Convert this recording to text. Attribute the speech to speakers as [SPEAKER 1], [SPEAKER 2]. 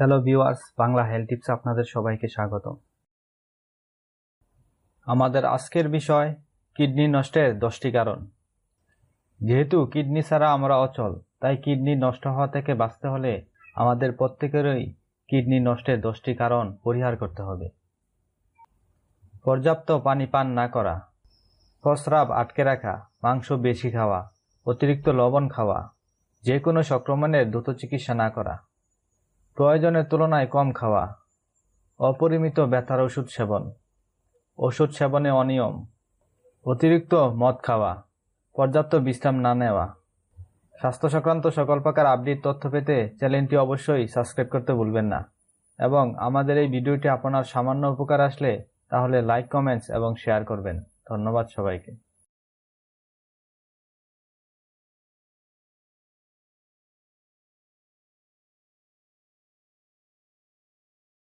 [SPEAKER 1] Hello viewers Bangla health tips আপনাদের সবাইকে স্বাগত আমাদের আজকের বিষয়, কিডনি নষ্টের দশটি কারণ। যেহেতু কিডনি ছাড়া আমরা অচল, তাই কিডনি নষ্ট হওয়া থেকে বাঁচতে হলে আমাদের প্রত্যেকেরই কিডনি নষ্টের দশটি কারণ পরিহার করতে হবে। পর্যাপ্ত পানি পান না করা, প্রস্রাব আটকে রাখা, মাংস বেশি খাওয়া, অতিরিক্ত লবণ খাওয়া যে কোনো সংক্রমণের দ্রুত চিকিৎসা না করা প্রয়োজনের তুলনায় কম খাওয়া, অপরিমিত ব্যথার ওষুধ সেবন, ওষুধ সেবনে অনিয়ম, অতিরিক্ত মদ খাওয়া, পর্যাপ্ত বিশ্রাম না নেওয়া। স্বাস্থ্য সংক্রান্ত সকল প্রকার আপডেট তথ্য পেতে চ্যানেলটি অবশ্যই সাবস্ক্রাইব করতে ভুলবেন না। এবং আমাদের এই ভিডিওটি আপনার সামান্য উপকার আসলে, তাহলে লাইক, কমেন্টস এবং শেয়ার করবেন। ধন্যবাদ সবাইকে।